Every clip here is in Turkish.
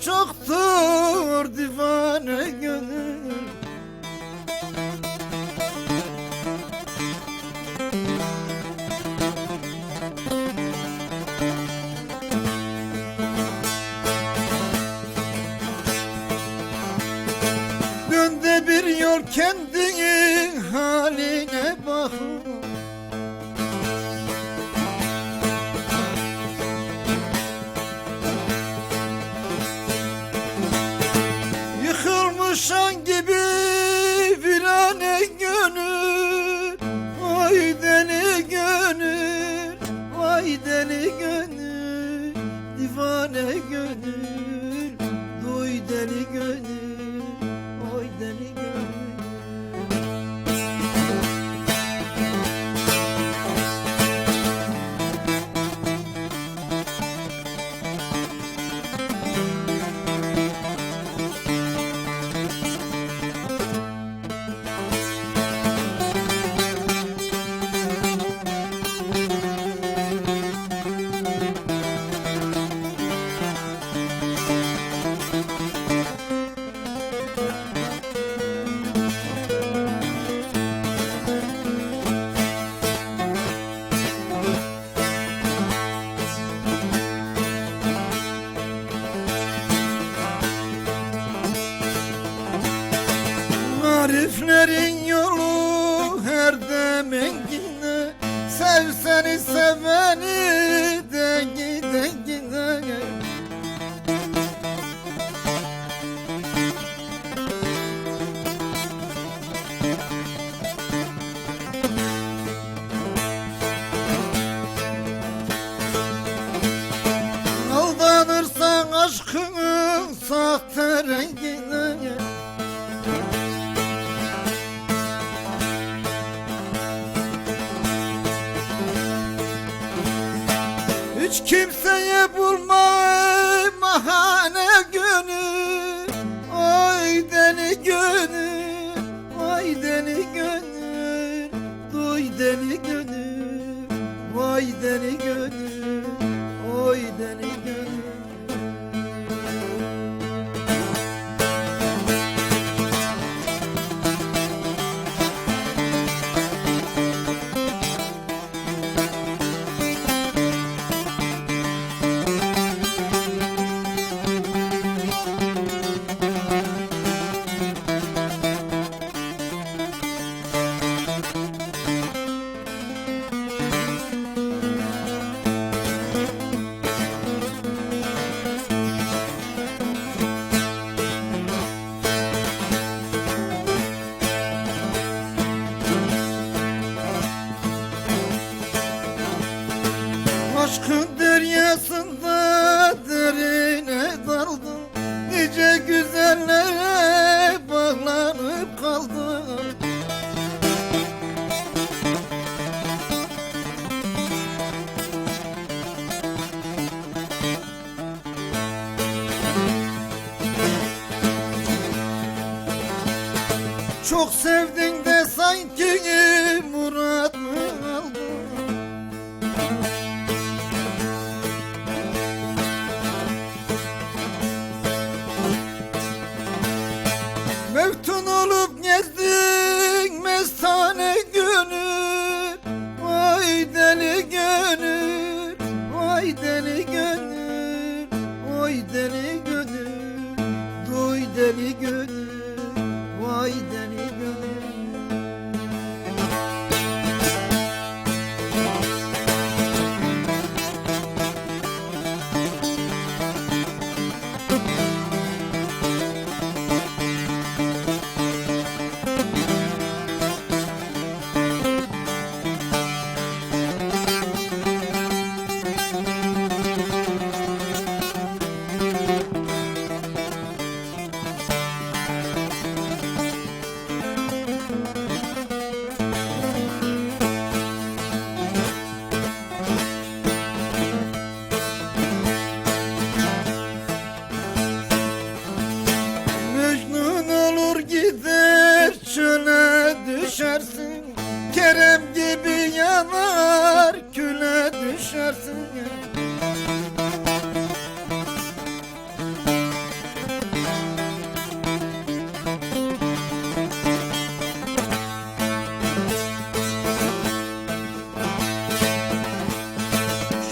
çoktur divane gönül. Dön de bir yol kendini deli gönül Divane gönül seni seveni de gide gide Aldanırsan aşkının sahte Hiç kimseye bulma mahane gönül Ay deli gönül Vay deli gönül Duy deli gönül Vay deli gönül Aşkın deryasında derine daldım. Nice güzellere bağlanıp kaldım. Çok sevdin de sanki murat mı Vay deli gönül Duy deli gönül Şuna düşersin. Kerem gibi yanar Küle düşersin.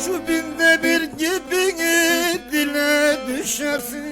Şu binde bir gibi dile düşersin.